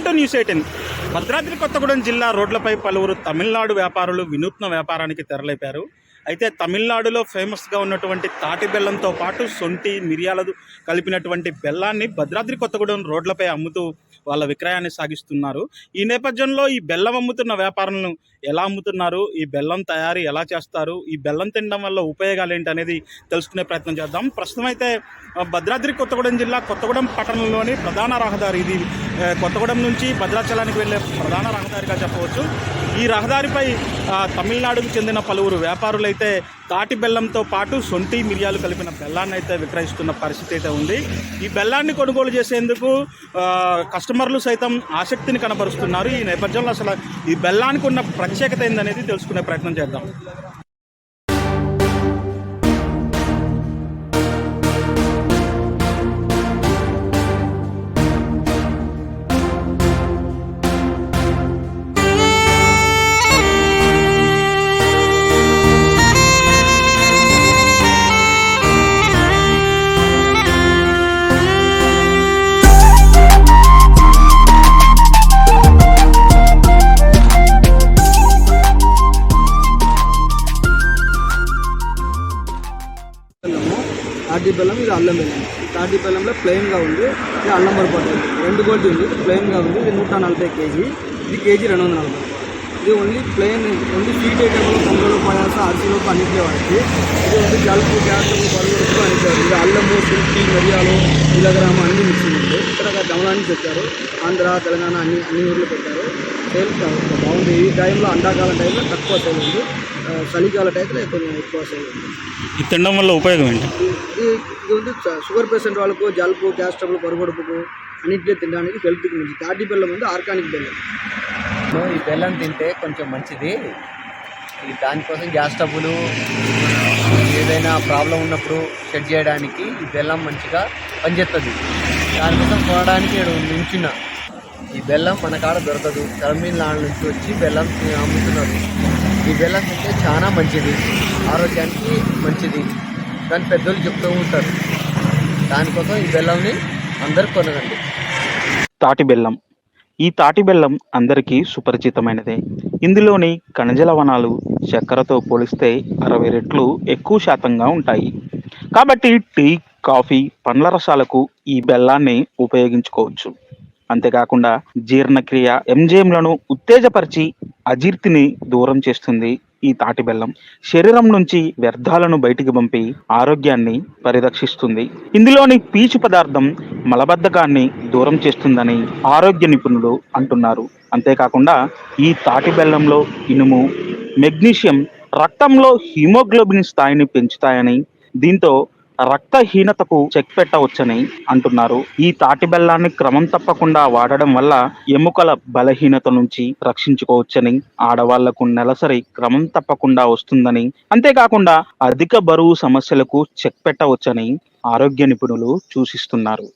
Welcome to news eighteen. Bhadradri Kothagudem జిల్లా రోడ్లపై పలువురు తమిళనాడు వ్యాపారులు వినూత్న వ్యాపారానికి తెరలేపారు. అయితే తమిళనాడులో ఫేమస్గా ఉన్నటువంటి తాటి బెల్లంతో పాటు సొంటి మిరియాలదు కలిపినటువంటి బెల్లాన్ని భద్రాద్రి కొత్తగూడెం రోడ్లపై అమ్ముతూ వాళ్ళ విక్రయాన్ని సాగిస్తున్నారు. ఈ నేపథ్యంలో ఈ బెల్లం అమ్ముతున్న వ్యాపారులను ఎలా అమ్ముతున్నారు? ఈ బెల్లం తయారీ ఎలా చేస్తారు? ఈ బెల్లం తినడం వల్ల ఉపయోగాలు ఏంటి అనేది తెలుసుకునే ప్రయత్నం చేద్దాం. ప్రస్తుతం అయితే భద్రాద్రి కొత్తగూడెం జిల్లా కొత్తగూడెం పట్టణంలోని ప్రధాన రహదారి ఇది. కొత్తగూడెం నుంచి భద్రాచలానికి వెళ్ళే ప్రధాన రహదారిగా చెప్పవచ్చు. ఈ రహదారిపై తమిళనాడుకు చెందిన పలువురు వ్యాపారులైతే తాటి బెల్లంతో పాటు సొంటి మిరియాలు కలిపిన బెల్లాన్ని అయితే విక్రయిస్తున్న పరిస్థితి అయితే ఉంది. ఈ బెల్లాన్ని కొనుగోలు చేసేందుకు కస్టమర్లు సైతం ఆసక్తిని కనబరుస్తున్నారు. ఈ నేపథ్యంలో అసలు ఈ బెల్లానికి ఉన్న ప్రత్యేకత ఏందనేది తెలుసుకునే ప్రయత్నం చేద్దాం. తాటి బెల్లం ఇది అల్లం బెల్లం. తాటి బెల్లంలో ప్లెయిన్గా ఉంది. ఇది అల్లం పొరపాటు రెండు గోల్డ్ ఉంది. ప్లెయిన్గా ఉంది. ఇది నూట నలభై కేజీ. ఇది కేజీ రెండు వందల నలభై. ఇది ఓన్లీ ప్లెయిన్ ఓన్లీ స్వీట్ ఐటమ్లో పొంగలు పాయాస అరిసెలు అన్నింటిలో వాడికి ఇది ఓన్లీ జలుపు గ్యాస్ పరుగులకు అన్నింటి ఇది అల్లము శుల్కి మిరియాలు కిలోగ్రామ అన్ని మిక్సింగ్ ఉంది ఇక్కడ గమలా నుంచి ఆంధ్ర తెలంగాణ అన్ని అన్ని ఊర్లు పెట్టారు. సేల్ బాగుంది. ఈ టైంలో అండాకాలం టైంలో తక్కువ సేల్ ఉంది. చలికాల టైంలో కొంచెం ఎక్కువ ఈ తినడం వల్ల ఉపయోగం ఏంటి? ఇది ఉంది షుగర్ పేషెంట్ వాళ్ళకు జలుపు గ్యాస్ ట్రబుల్ పరుగుడుపుకు అన్నింటినీ తినడానికి హెల్త్కి మంచిది. తాటి బెల్లం ఉంది ఆర్గానిక్ బెల్లం. సో ఈ బెల్లం తింటే కొంచెం మంచిది. ఈ దానికోసం గ్యాస్ ట్రబులు ఏదైనా ప్రాబ్లం ఉన్నప్పుడు సెట్ చేయడానికి ఈ బెల్లం మంచిగా పనిచేస్తుంది దానికోసం కొనడానికి నించున్న. ఈ బెల్లం మన కాడ దొరకదు. తమిళనాడు నుంచి వచ్చి బెల్లం అమ్ముతున్నారు. ఈ బెల్లం తింటే చాలా మంచిది. ఆరోగ్యానికి మంచిది. దాని పెద్దలు చెప్తూ ఉంటారు. దానికోసం ఈ బెల్లంని అందరు కొనగండి తాటి బెల్లం. ఈ తాటి బెల్లం అందరికీ సుపరిచితమైనదే. ఇందులోని ఖనిజ లవణాలు చక్కెరతో పోలిస్తే అరవై రెట్లు ఎక్కువ శాతంగా ఉంటాయి. కాబట్టి టీ కాఫీ పండ్ల రసాలకు ఈ బెల్లాన్ని ఉపయోగించుకోవచ్చు. అంతేకాకుండా జీర్ణక్రియ ఎంజైమ్లను ఉత్తేజపరిచి అజీర్తిని దూరం చేస్తుంది ఈ తాటి బెల్లం. శరీరం నుంచి వ్యర్థాలను బయటికి పంపి ఆరోగ్యాన్ని పరిరక్షిస్తుంది. ఇందులోని పీచు పదార్థం మలబద్ధకాన్ని దూరం చేస్తుందని ఆరోగ్య నిపుణులు అంటున్నారు. అంతేకాకుండా ఈ తాటి బెల్లంలో ఇనుము మెగ్నీషియం రక్తంలో హీమోగ్లోబిన్ స్థాయిని పెంచుతాయని దీంతో రక్తహీనతకు చెక్ పెట్టవచ్చని అంటున్నారు. ఈ తాటి బెల్లాన్ని క్రమం తప్పకుండా వాడడం వల్ల ఎముకల బలహీనత నుంచి రక్షించుకోవచ్చని ఆడవాళ్ళకు నెలసరి క్రమం తప్పకుండా వస్తుందని అంతేకాకుండా అధిక బరువు సమస్యలకు చెక్ పెట్టవచ్చని ఆరోగ్య నిపుణులు సూచిస్తున్నారు.